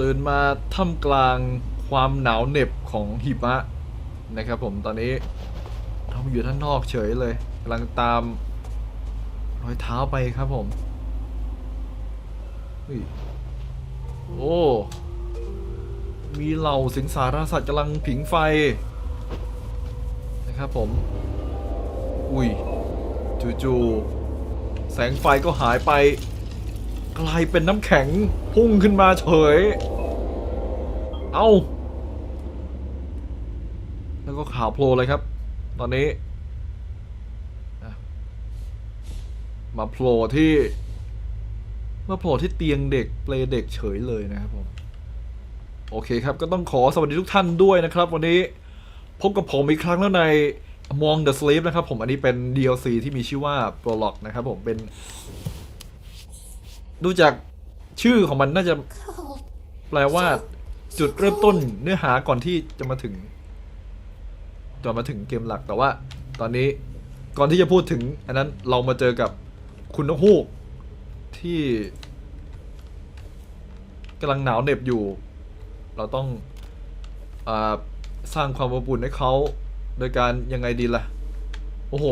ตื่นมาท่ามกลางความหนาวเหน็บของหิมะนะครับผมตอนนี้เราอยู่ด้านนอกเฉยเลยกำลังตามรอยเท้าไปครับผมเฮ้ยโอ้มีเหล่าสิงสารสัตว์กำลังผิงไฟนะครับผม อุ้ยจู่ๆแสงไฟก็หายไป กลายเป็นน้ำแข็งพุ่งขึ้นมาเฉย เอาแล้วก็ข่าวโผล่เลยครับ ตอนนี้ มาโผล่ที่ มาโผล่ที่เตียงเด็กเปลเด็กเฉยเลยนะครับผม โอเคครับ ก็ต้องขอสวัสดีทุกท่านด้วยนะครับ วันนี้พบกับผมอีกครั้งแล้วใน Among the Sleep นะครับผมอันนี้เป็น DLC ที่มีชื่อว่า Prologue นะครับผมเป็น ดูจากชื่อของมันน่าจะแปลว่า จุดเริ่มต้นเนื้อหาก่อนที่จะมาถึงจนมาถึงเกมหลักแต่ว่า ตอนนี้ก่อนที่จะพูดถึง อันนั้นเรามาเจอกับคุณนกฮูกที่กำลังหนาวเหน็บอยู่ เราต้องอสร้างความอบอุ่นให้เขาโดยการยังไงดีล่ะ โอ้โห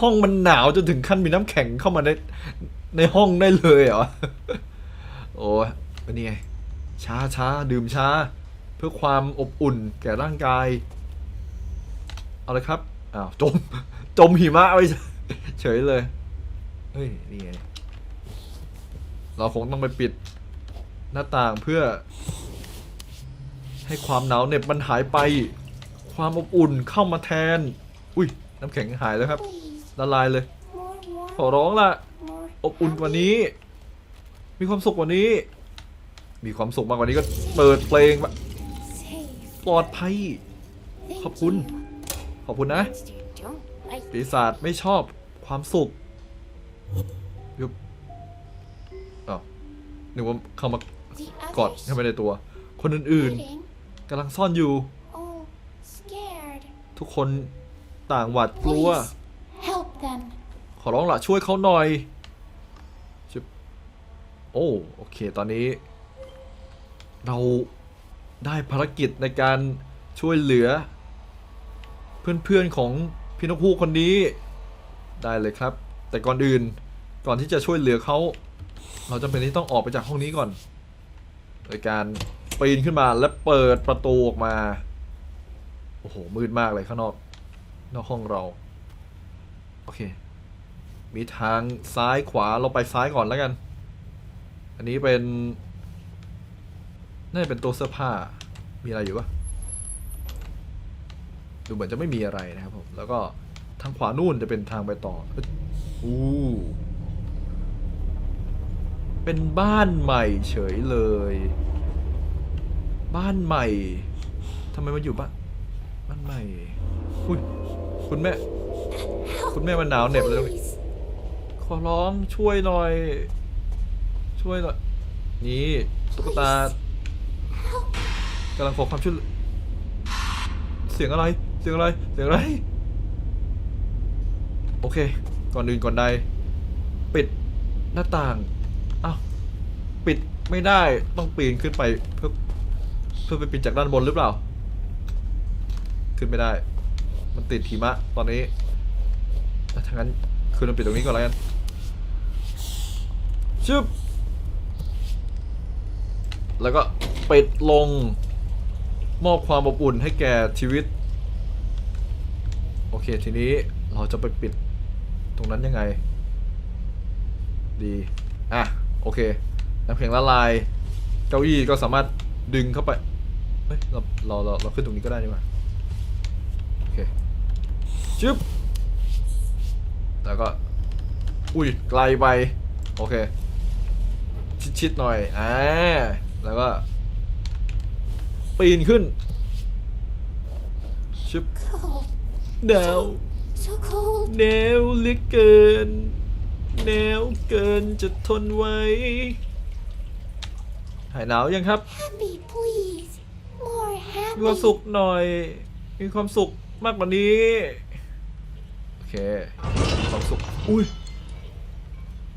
ห้องมันหนาวจนถึงขั้นมีน้ำแข็งเข้ามาในในห้องได้เลยเหรอ โอ้เป็นนี่ไงช้าช้าดื่มช้า เพื่อความอบอุ่นแก่ร่างกาย เอาลยครับ อ้าว จม จมหิมะไปเฉยเลย เฮ้ย นี่ไง เราคงต้องไปปิดหน้าต่างเพื่อ ให้ความหนาวเหน็บมันหายไป ความอบอุ่นเข้ามาแทน อุ้ย น้ำแข็งหายแล้วครับ ละลายเลย ขอร้องละ อบอุ่นกว่านี้ มีความสุขกว่านี้ มีความสุขมากกว่านี้ก็เปิดเพลงมา Safe. ปลอดภัย Thank ขอบคุณ you. ขอบคุณนะ Monster don't like ปีศาจไม่ชอบความสุขยุบอ้าวนึกว่าเข้ามา the กอด others. เข้าไปในตัว คนอื่น Hiding. ๆกำลังซ่อนอยู่ Oh, scared. ทุกคนต่างหวาดกลัว Please help them. ขอร้องละช่วยเขาหน่อยชิบ โอ้โอเคตอนนี้ เราได้ภารกิจในการช่วยเหลือ เพื่อนๆของพี่นกฮูกคนนี้ได้เลยครับ แต่ก่อนอื่นก่อนที่จะช่วยเหลือเขาเราจำเป็นที่ต้องออกไปจากห้องนี้ก่อน โดยการปีนขึ้นมาและเปิดประตูออกมา โอ้โห มืดมากเลยข้างนอก นอกห้องเรา โอเค มีทางซ้ายขวาเราไปซ้ายก่อนแล้วกัน อันนี้เป็นน่าจะเป็นตัวเสื้อผ้า มีอะไรอยู่ปะดูเหมือนจะไม่มีอะไรนะครับผม แล้วก็ทางขวานู่นจะเป็นทางไปต่ออู้เป็นบ้านใหม่เฉยเลย บ้านใหม่ทำไมมาอยู่บ้านบ้านใหม่อุ้ยคุณแม่ คุณแม่มันหนาวเหน็บเลยขอร้องช่วยหน่อย ช่วยหน่อยนี่ตุ๊กตากำลังขอความช่วยเสียงอะไรเสียงอะไรเสียงอะไร โอเค ก่อนอื่นก่อนใด ปิดหน้าต่างอ้าวปิดไม่ได้ต้องปีนขึ้นไปเพื่อเพื่อไปปิดจากด้านบนหรือเปล่า ขึ้นไม่ได้ มันติดหิมะตอนนี้ถ้างั้นคืนเราปิดตรงนี้ก่อนแล้วกันชึบ แล้วก็ปิดลง มอบความอบอุ่นให้แก่ชีวิต โอเคทีนี้เราจะไปปิดตรงนั้นยังไง ดี อะ โอเค น้ำแข็งละลาย เก้าอี้ก็สามารถดึงเข้าไป เฮ้ย เรา เรา เราเราขึ้นตรงนี้ก็ได้นี่หว่าโอเคชึบแล้วก็ อุ้ย ไกลไป โอเค ชิดๆหน่อย อ่า แล้วก็ ปีนขึ้นชึบ Cold. หนาว So cold. หนาวเหลือเกินหนาวเกินจะทนไว้ หายหนาวยังครับ Happy, please. More มีความ happy. สุขหน่อย มีความสุขมากกว่านี้ โอเคมีความสุข อุ้ย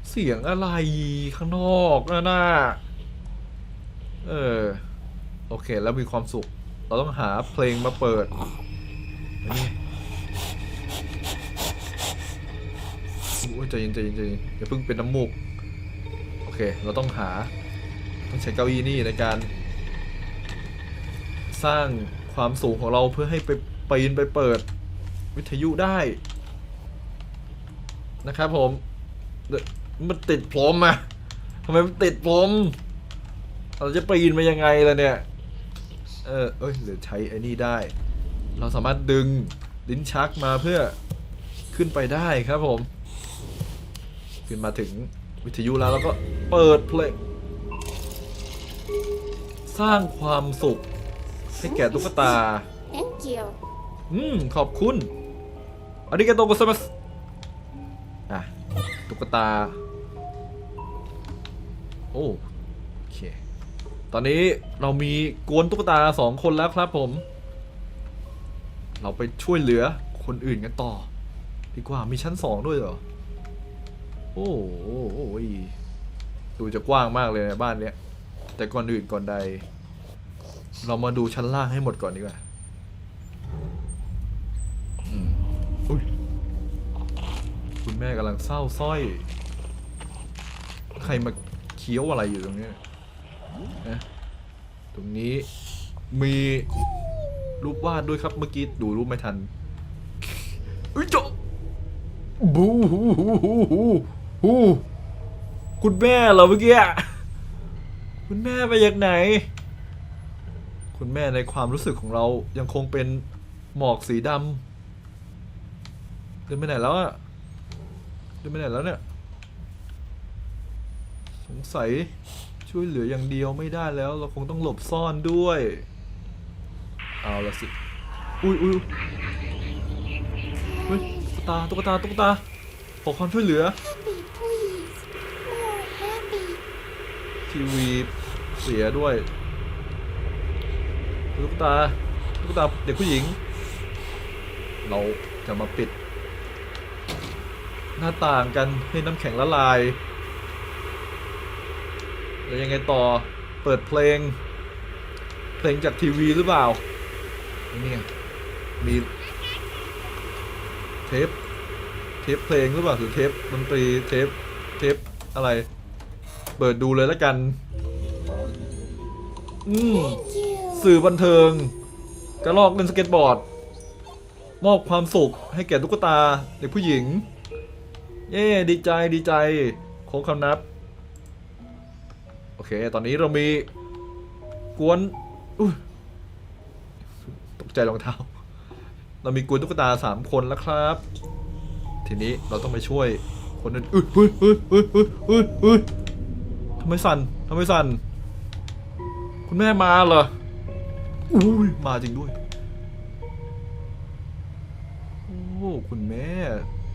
เสียงอะไรข้างนอกนะน่ะ เออ โอเค แล้วมีความสุข เราต้องหาเพลงมาเปิดนนี้โอ้ยใจเย็นใจเย็นใจเย็นอย่าเพิ่งเป็นน้ำมูก โอเค เราต้องหา ต้องใช้เก้าอี้นี่ในการ สร้างความสูงของเราเพื่อให้ไปปีนไปเปิด วิทยุได้ นะครับผมมันติดผมอะทำไมมันติดผม เราจะปีนมายังไงล่ะเนี่ย เออเอ้ยหรือใช้ไอ้นี่ได้ เราสามารถดึงลิ้นชักมาเพื่อขึ้นไปได้ครับผม ขึ้นมาถึงวิทยุแล้วแล้วก็เปิดเพลงสร้างความสุข ให้แก่ตุ๊กตา Thank you. อืม ขอบคุณอาริกาโตโกซามัสอะ ตุ๊กตา โอ้โอเค ตอนนี้เรามีกวนตุ๊กตาสองคนแล้วครับผม เราไปช่วยเหลือคนอื่นกันต่อ ดีกว่ามีชั้นสองด้วยเหรอ โอ้โหดูจะกว้างมากเลยในบ้านเนี้ย แต่ก่อนอื่นก่อนใด เรามาดูชั้นล่างให้หมดก่อนดีกว่าอืมอุ๊ยคุณแม่กำลังเศร้าสร้อย ใครมาเคี้ยวอะไรอยู่ตรงนี้ นะตรงนี้มีรูปวาดด้วยครับเมื่อกี้ดูรูปไม่ทันอุ้ยจาบูฮูฮูฮูฮูฮูคุณแม่เหรอเมื่อกี้คุณแม่ไปจากไหน คุณแม่ในความรู้สึกของเรายังคงเป็นหมอกสีดำเดินไปไหนแล้วอะเดินไปไหนแล้วเนี่ย สงสัย ช่วยเหลืออย่างเดียวไม่ได้แล้ว เราคงต้องหลบซ่อนด้วย เอาละสิ อุ้ยอุ้ยเฮ้ยตุ๊กตาตุ๊กตาตุ๊กตาขอความช่วยเหลือ Happy, please. More happy. ทีวีเสียด้วยตุ๊กตาตุ๊กตาเด็กผู้หญิง เราจะมาปิด หน้าต่างกันให้น้ำแข็งละลาย แล้วยังไงต่อเปิดเพลง เพลงจากทีวีหรือเปล่านี่ไงมีเทปเทปเพลงหรือเปล่าหรือเทปดนตรีเทปเทปอะไร เปิดดูเลยแล้วกัน อืมสื่อบันเทิง กระลอกเล่นสเก็ตบอร์ด มอบความสุขให้แก่ตุ๊กตาเด็กผู้หญิง เย้ดีใจดีใจโค้งคำนับ โอเค ตอนนี้เรามีกวนตกใจรองเท้า เรามีกวนตุ๊กตาสามคนแล้วครับ ทีนี้เราต้องไปช่วยคนอื่นอุ้ยอุ้ยอุ้ยอุ้ยอุ้ยอุ้ยอุ้ยทำไมสั่นทำไมสั่น คุณแม่มาเหรออุ้ยมาจริงด้วย โอ้ คุณแม่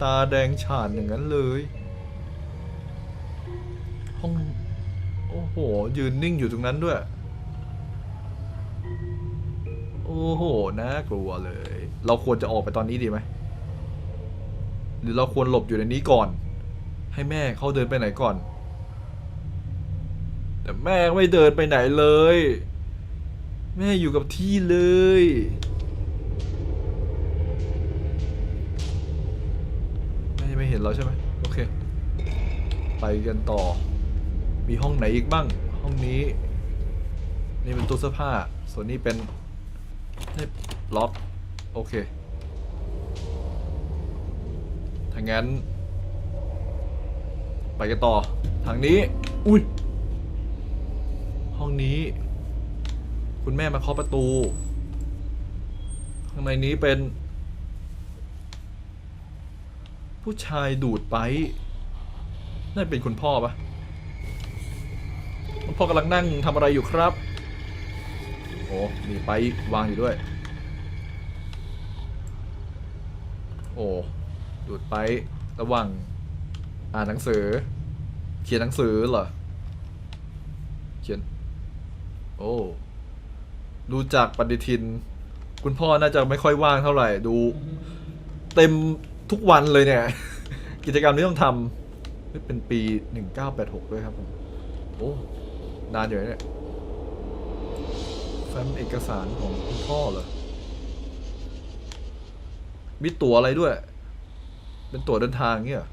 ตาแดงฉานอย่างนั้นเลย โอ้โห ยืนนิ่งอยู่ตรงนั้นด้วย โอ้โหน่ากลัวเลย เราควรจะออกไปตอนนี้ดีไหม หรือเราควรหลบอยู่ในนี้ก่อน ให้แม่เขาเดินไปไหนก่อน แต่แม่ไม่เดินไปไหนเลย แม่อยู่กับที่เลยแม่ยังไม่เห็นเราใช่ไหมโอเค ไปกันต่อ มีห้องไหนอีกบ้าง ห้องนี้ นี่เป็นตู้เสื้อผ้า ส่วนนี้เป็นนี่ล็อกโอเคถ้างั้น ไปกันต่อ ทางนี้ อุ้ย ห้องนี้ คุณแม่มาเคาะประตู ข้างในนี้เป็น ผู้ชายดูดไปน่าเป็นคุณพ่อปะ พ่อกำลังนั่งทำอะไรอยู่ครับ โอ้มีไปวางอยู่ด้วย โอ้ดูดไประว่างอ่านหนังสือ เขียนหนังสือเหรอ เขียน โอ้ดูจากปฏิทิน คุณพ่อน่าจะไม่ค่อยว่างเท่าไหร่ ดู เต็มทุกวันเลยเนี่ย กิจกรรมที่ต้องทำเป็นปี 1986 ด้วยครับผม โอ้ นานอยู่เนี่ยแฟ้มเอกสารของคุณพ่อเหรอ มีตั๋วอะไรด้วย เป็นตั๋วเดินทางเงี้ย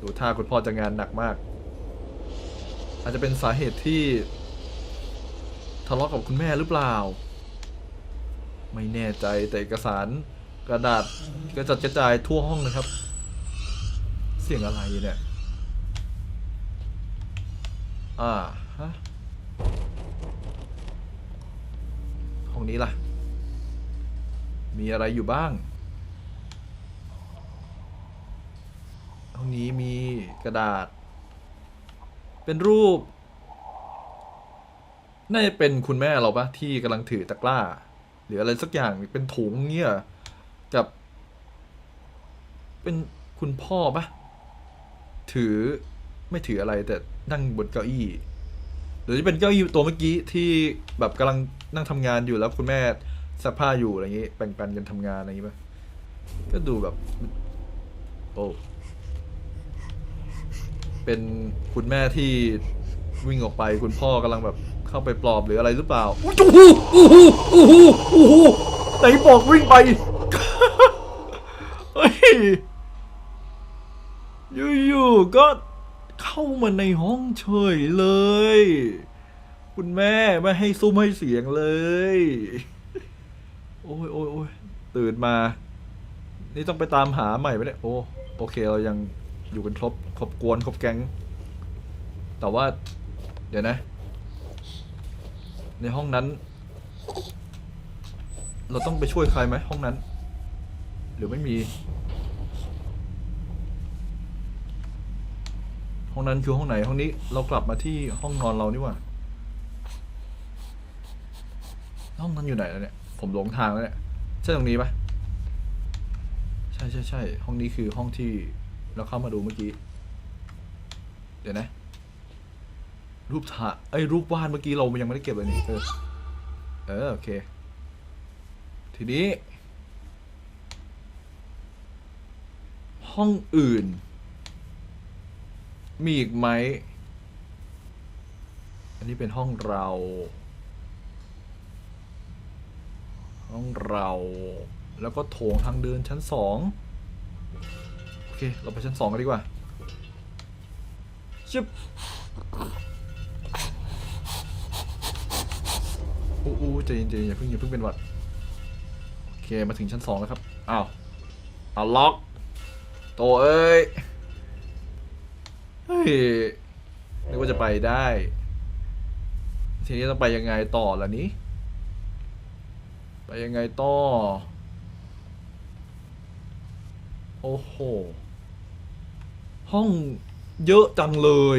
ดูท่าคุณพ่อจะงานหนักมาก อาจจะเป็นสาเหตุที่ ทะเลาะกับคุณแม่หรือเปล่า ไม่แน่ใจแต่เอกสารกระดาษกระจัดกระจายทั่วห้องนะครับ เสียงอะไรเนี่ย อ่าฮะห้องนี้ล่ะ มีอะไรอยู่บ้าง ห้องนี้มีกระดาษ เป็นรูป น่าจะเป็นคุณแม่เราปะที่กำลังถือตะกร้า หรืออะไรสักอย่างเป็นถุงเงี้ยกับ เป็นคุณพ่อปะถือ ไม่ถืออะไรแต่นั่งบนเก้าอี้หรือจะเป็นเก้าอี้ตัวเมื่อกี้ที่แบบกำลังนั่งทำงานอยู่แล้วคุณแม่ซักผ้าอยู่อะไรอย่างงี้แบ่งปันกันทำงานอะไรอย่างงี้ปะก็ดูแบบ โอ้เป็นคุณแม่ที่วิ่งออกไปคุณพ่อกำลังแบบเข้าไปปลอบหรืออะไรหรือเปล่าโอ้โหโอ้โหโอ้โหโอ้โหไหนบอกวิ่งไปเฮ้ยอยู่ๆก็ เข้ามาในห้องเฉยเลย คุณแม่ไม่ให้ซุ้มให้เสียงเลย โอ้ยโอ้ยโอ้ยตื่นมา นี่ต้องไปตามหาใหม่ไหมเนี่ยโอ้โอเคเรายังอยู่กันครบครบกวนครบแก๊ง แต่ว่า เดี๋ยวนะ ในห้องนั้น เราต้องไปช่วยใครไหมห้องนั้น หรือไม่มี ห้องนั้นคือห้องไหนห้องนี้เรากลับมาที่ห้องนอนเรานี่หว่าห้องนั้นอยู่ไหนแล้วเนี่ย ผมหลงทางแล้วเนี่ยใช่ตรงนี้ปะใช่ใช่ใช่ห้องนี้คือห้องที่เราเข้ามาดูเมื่อกี้ เดี๋ยวนะ รูปถ่ายไอ้รูปวาดเมื่อกี้เรายังไม่ได้เก็บเลยนี่เออเออโอเค ทีนี้ ห้องอื่น มีอีกไหม อันนี้เป็นห้องเรา ห้องเรา แล้วก็โถงทางเดินชั้นสองโอเค เราไปชั้นสองกันดีกว่าชิบอู้อู้ใจเย็นใจเย็นอย่าเพิ่งอย่าเพิ่งเป็นหวัด โอเค มาถึงชั้นสองแล้วครับ อ้าว เอาล็อก โตเอ้ย เฮ้ยนึกว่าจะไปได้ ทีนี้ต้องไปยังไงต่อล่ะนี้ ไปยังไงต่อ โอ้โห ห้องเยอะจังเลย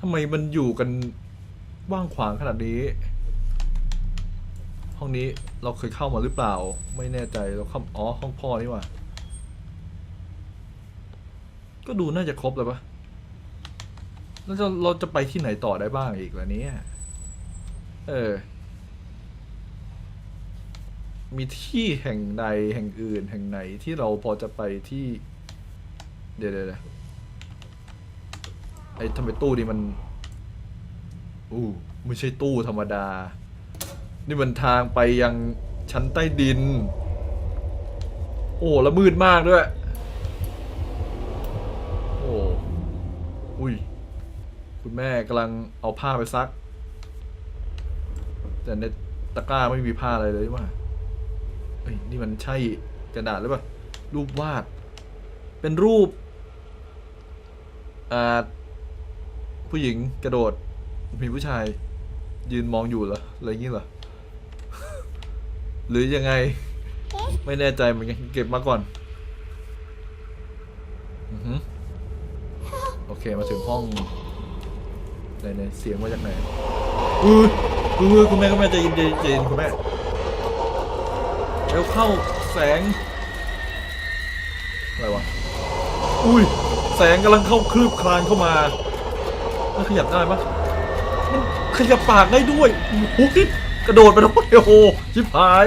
ทำไมมันอยู่กันว่างขวางขนาดนี้ ห้องนี้เราเคยเข้ามาหรือเปล่า ไม่แน่ใจเราเข้าอ๋อห้องพ่อนี่ว่า ก็ดูน่าจะครบแล้วปะแล้วจะเราจะไปที่ไหนต่อได้บ้างอีกล่ะเนี่ยเออ มีที่แห่งใดแห่งอื่น แห่งไหนที่เราพอจะไปที่ เดี๋ยวเดี๋ยวไอ้ทำไมตู้นี่มันอู้ไม่ใช่ตู้ธรรมดา นี่มันทางไปยังชั้นใต้ดิน โอ้แล้วมืดมากด้วย โอ้ อุ้ย คุณแม่กำลังเอาผ้าไปซัก แต่ในตะกร้าไม่มีผ้าอะไรเลยว่าเอ้ยนี่มันใช่กระดาษหรือเปล่า รูปวาด เป็นรูปอ่าผู้หญิงกระโดด มีผู้ชาย ยืนมองอยู่เหรอ อะไรอย่างงี้เหรอ หรือยังไง ไม่แน่ใจเหมือนกัน เก็บมาก่อน อือหือ โอ เคมาถึงห้องไหนไหนเสียงมาจากไหนอุ้ยอุ้ยคุณแม่คุณแม่ใจเย็นใจเย็นใจเย็นคุณแม่เร็วเข้าแสงอะไรวะอุ้ยแสงกำลังเข้าคลืบคลานเข้ามามันขยับได้ปะมันขยับปากได้ด้วยโอ้โหกระโดดไปแล้วโอ้โหชิบหาย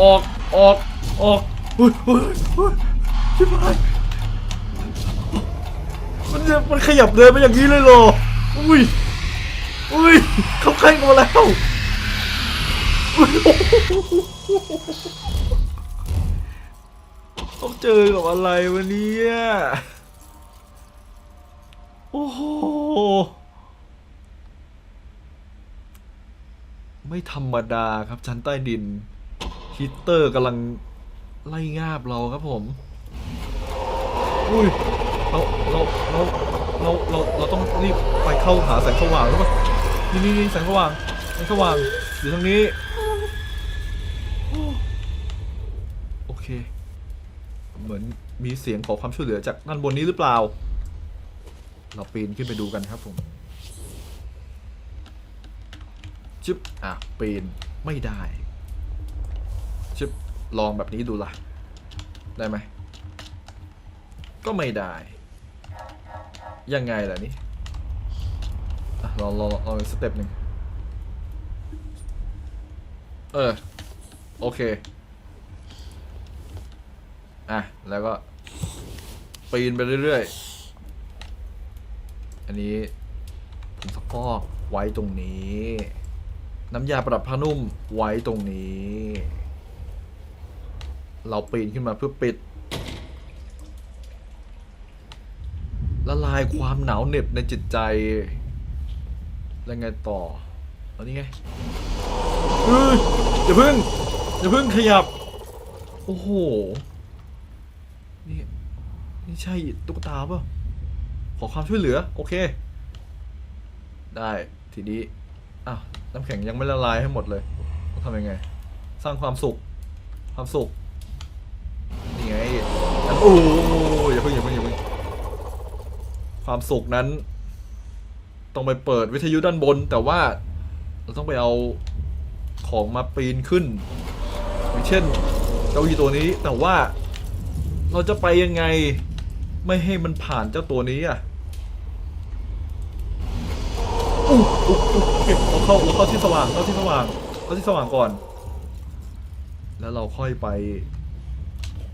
ออกออกออกอุ้ยอุ้ยอุ้ยชิบหาย มันจะมันขยับเดินไปอย่างนี้เลยเหรอ อุ้ย อุ้ยเขาใกล้มาแล้วอุ๊ยต้องเจอกับอะไรวะเนี่ยโอ้โห ไม่ธรรมดาครับชั้นใต้ดิน ฮิตเตอร์กำลังไล่งาบเราครับผม อุ้ย เราเราเราเราเราเราต้องรีบไปเข้าหาแสงสว่างรือเปล่านี่นี่นี่แสงสว่างแสงสว่างอยู่ทางนี้ โอเค เหมือนมีเสียงขอความช่วยเหลือจากด้านบนนี้หรือเปล่า เราปีนขึ้นไปดูกันครับผมชึบอะปีนไม่ได้ชึบลองแบบนี้ดูล่ะ ได้ไหมก็ไม่ได้ ยังไงล่ะนี่อะลองลองลองอีกสเต็ปหนึ่งเออ โอเค อะ แล้วก็ ปีนไปเรื่อยๆ อันนี้ผงซักอกไว้ตรงนี้ น้ำยาปรับผ้านุ่มไว้ตรงนี้ เราปีนขึ้นมาเพื่อปิด ละลายความหนาวเหน็บในจิตใจ แล้วไงต่อเอานี่ไงเฮ้ยอย่าเพิ่งอย่าเพิ่งขยับ โอ้โห นี่ นี่ใช่ตุ๊กตาป่ะ ขอความช่วยเหลือ โอเค ได้ทีนี้อ้าวน้ำแข็งยังไม่ละลายให้หมดเลยต้องทำยังไง สร้างความสุข ความสุข นี่ไงอันโอ้ยอย่าเพิ่งอย่าเพิ่งอย่าเพิ่ง ความสุขนั้น ต้องไปเปิดวิทยุด้านบน แต่ว่าเราต้องไปเอาของมาปีนขึ้นอย่างเช่นเก้าอี้ตัวนี้แต่ว่าเราจะไปยังไงไม่ให้มันผ่านเจ้าตัวนี้อะอู้อู้อู้เก็บเราเข้าเราเข้าที่สว่างเข้าที่สว่างเข้าที่สว่างก่อน แล้วเราค่อยไป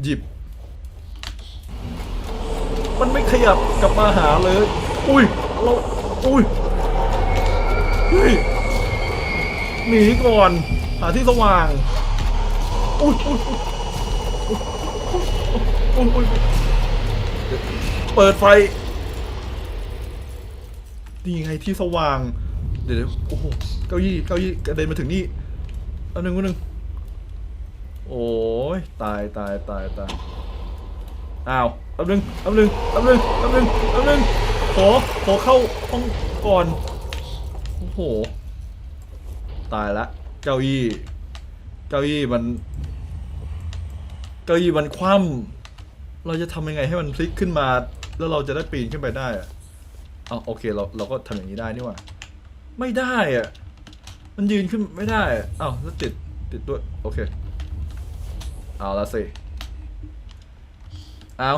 หยิบ มันไม่ขยับกลับมาหาเลย อุ้ยเราอุ้ยเฮ้ยหนีก่อน หาที่สว่าง อุ้ยอุ้ยอุ้ยเปิดไฟนี่ไงที่สว่าง เดี๋ยวเดี๋ยวโอ้โหเก้าอี้เก้าอี้กระเด็นมาถึงนี่อันหนึ่งอันหนึ่งโอ้ยตายตายตายตาย อ้าวแป๊บนึงแป๊บนึงแป๊บนึงแป๊บนึงแป๊บนึงขอขอเข้าห้องก่อน โอ้โห ตายละ เก้าอี้ เก้าอี้มัน เก้าอี้มันคว่ำเราจะทำยังไงให้มันพลิกขึ้นมา แล้วเราจะได้ปีนขึ้นไปได้อะเอาโอเคเราเราก็ทำอย่างนี้ได้นี่หว่า ไม่ได้อะมันยืนขึ้นไม่ได้อะอ้าวแล้วติดติดด้วย โอเค เอาละสิ เอา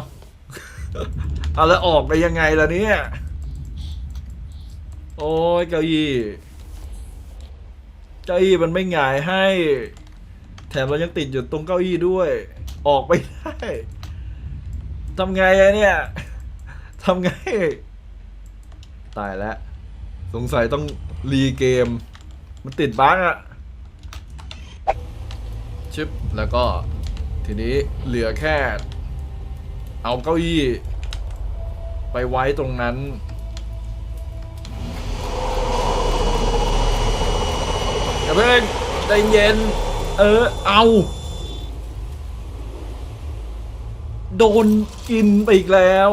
เอาแล้วออกไปยังไงล่ะเนี่ย โอ้ยเก้าอี้เก้าอี้มันไม่หงายให้ แถมเรายังติดอยู่ตรงเก้าอี้ด้วย ออกไปได้ทำไงอะเนี่ยทำไง ตายแล้ว สงสัยต้องรีเกม มันติดบั๊กอะชึบแล้วก็ทีนี้เหลือแค่ เอาเก้าอี้ ไปไว้ตรงนั้น อย่าเพิ่งใจเย็น เออ เอา โดนกินไปอีกแล้ว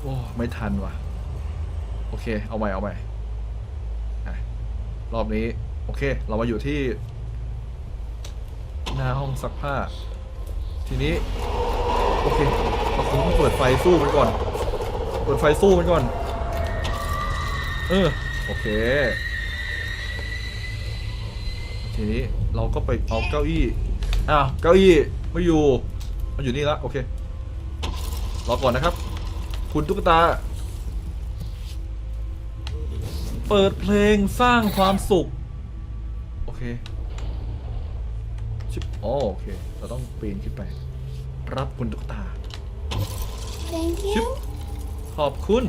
โอ้ ไม่ทันว่ะ โอเค เอาใหม่ เอาใหม่ รอบนี้ โอเค เรามาอยู่ที่ หน้าห้องซักผ้า ทีนี้ โอเค ต้องเปิดไฟสู้มันก่อน เปิดไฟสู้มันก่อน เออ โอเค ทีนี้เราก็ไปเอาเก้าอี้ อ้าว เก้าอี้ไม่อยู่มันอยู่นี่ละ โอเค รอก่อนนะครับ คุณตุ๊กตา เปิดเพลงสร้างความสุข โอเคชิบอ๋อโอเค เราต้องปีนขึ้นไป รับคุณตุ๊กตา Thank you. ขอบคุณ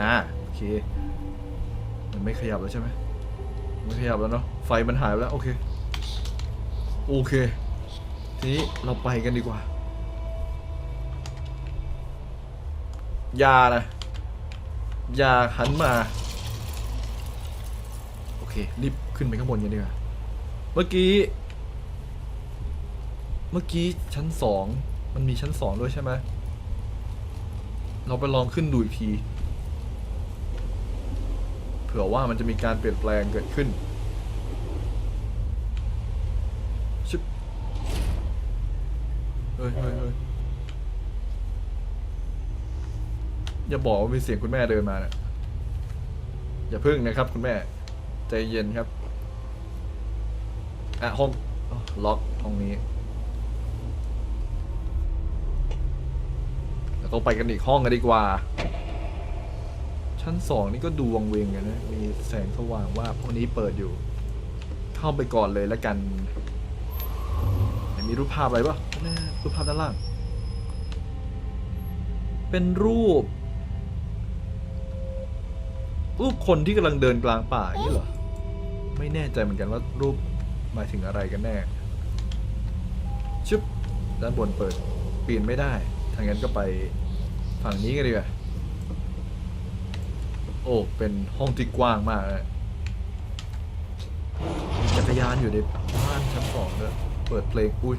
อ่าโอเค มันไม่ขยับแล้วใช่ไหมไม่ขยับแล้วเนาะ ไฟมันหายไปแล้ว โอเค โอเค ทีนี้เราไปกันดีกว่า ยานะยาหันมา โอเค รีบขึ้นไปข้างบนกันดีกว่า เมื่อกี้ เมื่อกี้ชั้นสอง มันมีชั้นสองด้วยใช่ไหม เราไปลองขึ้นดูอีกที เผื่อว่ามันจะมีการเปลี่ยนแปลงเกิดขึ้นชึบเฮ้ยเฮ้ยเฮ้ยอย่าบอกว่ามีเสียงคุณแม่เดินมานะอย่าพึ่งนะครับ คุณแม่ ใจเย็นครับ อะห้องล็อกห้องนี้ แล้วก็ไปกันอีกห้องกันดีกว่า ชั้นสองนี่ก็ดูวังเวงกันนะ มีแสงสว่างว่าพวกนี้เปิดอยู่ เข้าไปก่อนเลยแล้วกัน มีรูปภาพอะไรปะแน่รูปภาพด้านล่าง เป็นรูป รูปคนที่กำลังเดินกลางป่าอย่างนี้เหรอ ไม่แน่ใจเหมือนกันว่ารูปหมายถึงอะไรกันแน่ ชึบ ด้านบนเปิดปีนไม่ได้ทางนั้นก็ไป ฝั่งนี้กันดีกว่าโอ้ เป็นห้องที่กว้างมากเลยมีจักรยานอยู่ในบ้านชั้นสองด้วยเปิดเพลงอุ้ย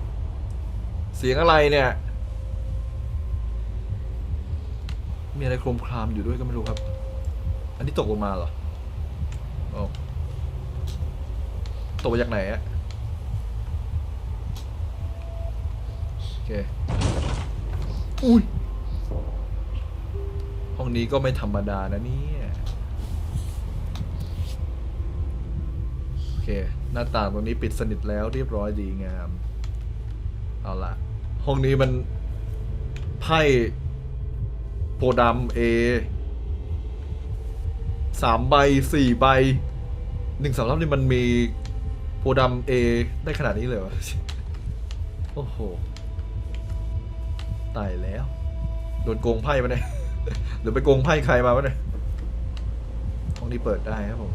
เสียงอะไรเนี่ย มีอะไรโครมครามอยู่ด้วยก็ไม่รู้ครับ อันนี้ตกลงมาเหรอโอ้ตกมาจากไหนอะโอเค อุ้ย ห้องนี้ก็ไม่ธรรมดานะเนี่ยโอเค หน้าต่างตรงนี้ปิดสนิทแล้วเรียบร้อยดีงาม เอาละห้องนี้มันไพ่โพดำเอสามใบสี่ใบหนึ่งสามรอบนี่มันมีโพดำเอได้ขนาดนี้เลยวะโอ้โหตายแล้ว โดนโกงไพ่มาเนี่ย หรือไปโกงไพ่ใครมาวะเนี่ยห้องนี้เปิดได้ครับผม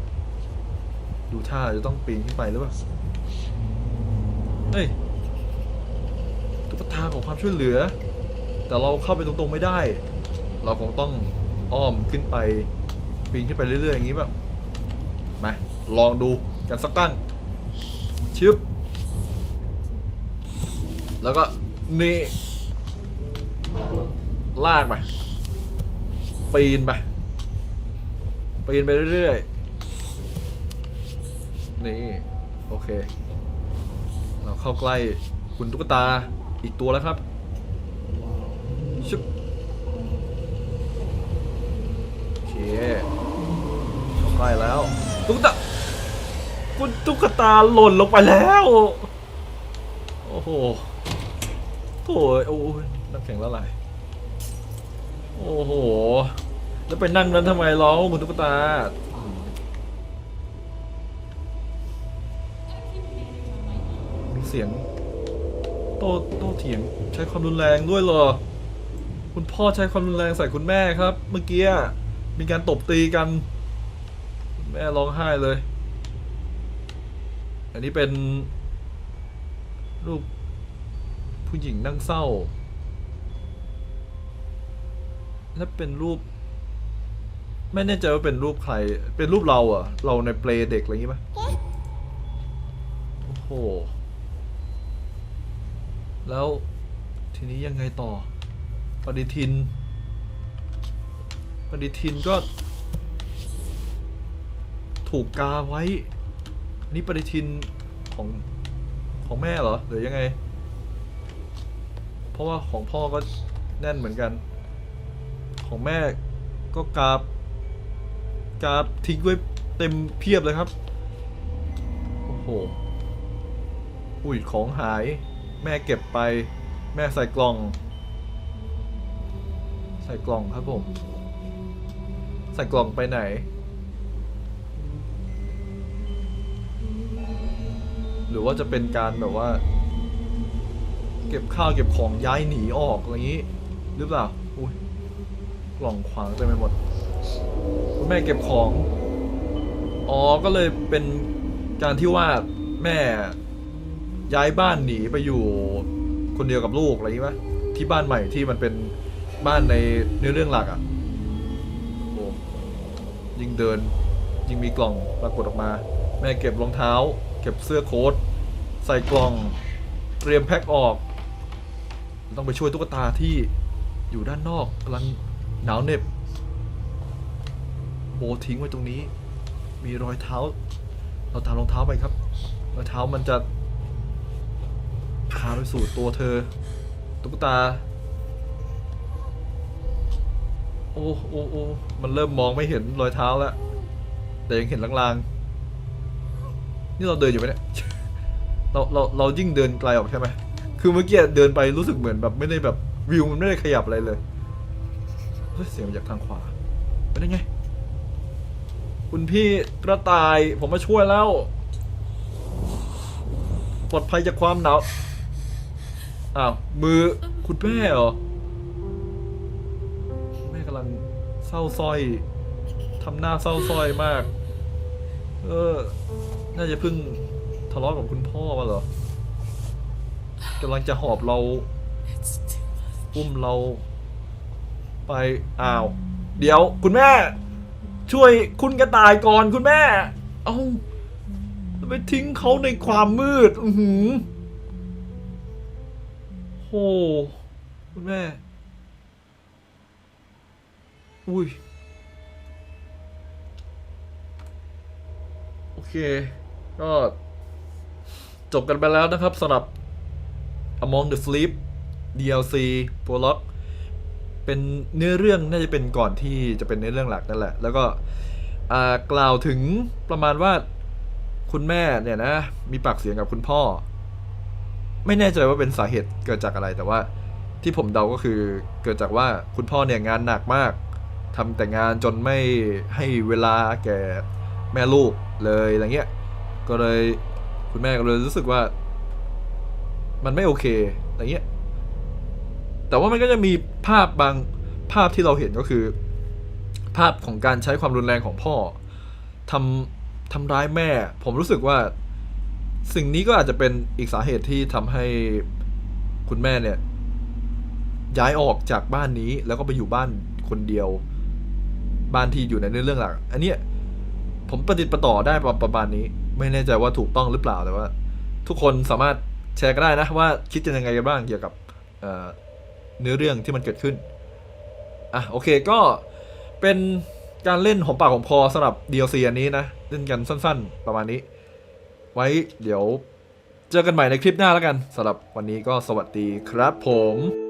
ดูท่าจะต้องปีนขึ้นไปหรือเปล่า เฮ้ยตุ๊กตาของความช่วยเหลือ แต่เราเข้าไปตรงๆไม่ได้ เราคงต้องอ้อมขึ้นไป ปีนขึ้นไปเรื่อยๆอย่างนี้แบบมาลองดูกันสักตั้งชึบแล้วก็นี่ลากไป ปีนไปปีนไปเรื่อยๆ นี่ โอเค เราเข้าใกล้คุณตุ๊กตาอีกตัวแล้วครับชึบโอเคเข้าใกล้แล้ว ตุ๊กตาคุณตุ๊กตาหล่นลงไปแล้ว โอ้โหโถ่โอ้ยน้ำแข็งละลาย โอ้โห แล้วไปนั่งนั้นทำไมร้องคุณตุ๊กตา มีเสียง โตโตเถียงใช้ความรุนแรงด้วยเหรอ คุณพ่อใช้ความรุนแรงใส่คุณแม่ครับ เมื่อกี้มีการตบตีกัน แม่ร้องไห้เลย อันนี้เป็นรูปผู้หญิงนั่งเศร้า และเป็นรูป ไม่แน่ใจว่าเป็นรูปใคร เป็นรูปเราอะเราในเปลเด็กอะไรอย่างงี้ปะโอ้โห แล้วทีนี้ยังไงต่อ ปฏิทิน ปฏิทินก็ ถูกกาไว้ อันนี้ปฏิทินของของแม่เหรอหรือยังไง เพราะว่าของพ่อก็แน่นเหมือนกัน ของแม่ก็กราบกราบทิ้งไว้เต็มเพียบเลยครับ โอ้โห อุ้ยของหาย แม่เก็บไป แม่ใส่กล่อง ใส่กล่องครับผม ใส่กล่องไปไหน หรือว่าจะเป็นการแบบว่า เก็บข้าวเก็บของย้ายหนีออกอะไรอย่างนี้ หรือเปล่า อุ้ย กล่องขวางเต็มไปหมดคุณแม่เก็บของ อ๋อ ก็เลยเป็นการที่ว่าแม่ย้ายบ้านหนีไปอยู่คนเดียวกับลูกอะไรอย่างนี้ปะที่บ้านใหม่ที่มันเป็นบ้านในเนื้อเรื่องหลักอะ่ะโอ้ยิงเดิน ยิงมีกล่องปรากฏออกมา แม่เก็บรองเท้า เก็บเสื้อโค้ทใส่กล่องเตรียมแพ็คออก ต้องไปช่วยตุ๊กตาที่อยู่ด้านนอกกำลัง หนาวเหน็บโบทิ้งไว้ตรงนี้ มีรอยเท้า เราตารองเท้าไปครับรอยเท้ามันจะพาไปสู่ตัวเธอ ตุ๊กตา โอ้โอ้โอ้มันเริ่มมองไม่เห็นรอยเท้าแล้ว แต่ยังเห็นลางๆ นี่เราเดินอยู่ไหมเนี่ยเราเราเรายิ่งเดินไกลออกใช่ไหมคือเมื่อกี้เดินไปรู้สึกเหมือนแบบไม่ได้แบบวิวมันไม่ได้ขยับอะไรเลย ฮ้ยเสียงมาจากทางขวาเป็นยังไง คุณพี่กระต่ายผมมาช่วยแล้ว ปลอดภัยจากความหนาว อ้าว มือคุณแม่เหรอ แม่กำลังเศร้าสร้อยทำหน้าเศร้าสร้อยมาก เออ น่าจะเพิ่งทะเลาะกับคุณพ่อมาเหรอกำลังจะหอบเรา อุ้มเรา ไปอ้าวเดี๋ยวคุณแม่ ช่วยคุณกระต่ายก่อนคุณแม่ เอ้าไปทิ้งเขาในความมืด อือหือโหคุณแม่ อุ้ย โอเค ก็ จบกันไปแล้วนะครับสำหรับ Among the Sleep DLC Prologue เป็นเนื้อเรื่องน่าจะเป็นก่อนที่จะเป็นเนื้อเรื่องหลักนั่นแหละ แล้วก็กล่าวถึงประมาณว่าคุณแม่เนี่ยนะมีปากเสียงกับคุณพ่อ ไม่แน่ใจว่าเป็นสาเหตุเกิดจากอะไรแต่ว่า ที่ผมเดาก็คือเกิดจากว่าคุณพ่อเนี่ยงานหนักมากทำแต่งานจนไม่ให้เวลาแก่แม่ลูกเลยอะไรเงี้ย ก็เลยคุณแม่ก็เลยรู้สึกว่า มันไม่โอเคอะไรเงี้ย แต่ว่ามันก็จะมีภาพบางภาพที่เราเห็นก็คือ ภาพของการใช้ความรุนแรงของพ่อทำทำร้ายแม่ ผมรู้สึกว่า สิ่งนี้ก็อาจจะเป็นอีกสาเหตุที่ทำให้คุณแม่เนี่ย ย้ายออกจากบ้านนี้แล้วก็ไปอยู่บ้านคนเดียว บ้านที่อยู่ในเรื่องหลัก อันนี้ผมประดิษฐ์ประต่อได้ประประมาณนี้ ไม่แน่ใจว่าถูกต้องหรือเปล่าแต่ว่า ทุกคนสามารถแชร์ก็ได้นะว่าคิดยังไงกันบ้างเกี่ยวกับเอ่อ เนื้อเรื่องที่มันเกิดขึ้น อะโอเคก็เป็นการเล่นหอมปากหอมคอสำหรับ DLC อันนี้นะ เล่นกันสั้นๆ ประมาณนี้ ไว้เดี๋ยวเจอกันใหม่ในคลิปหน้าแล้วกันสำหรับวันนี้ก็สวัสดีครับผม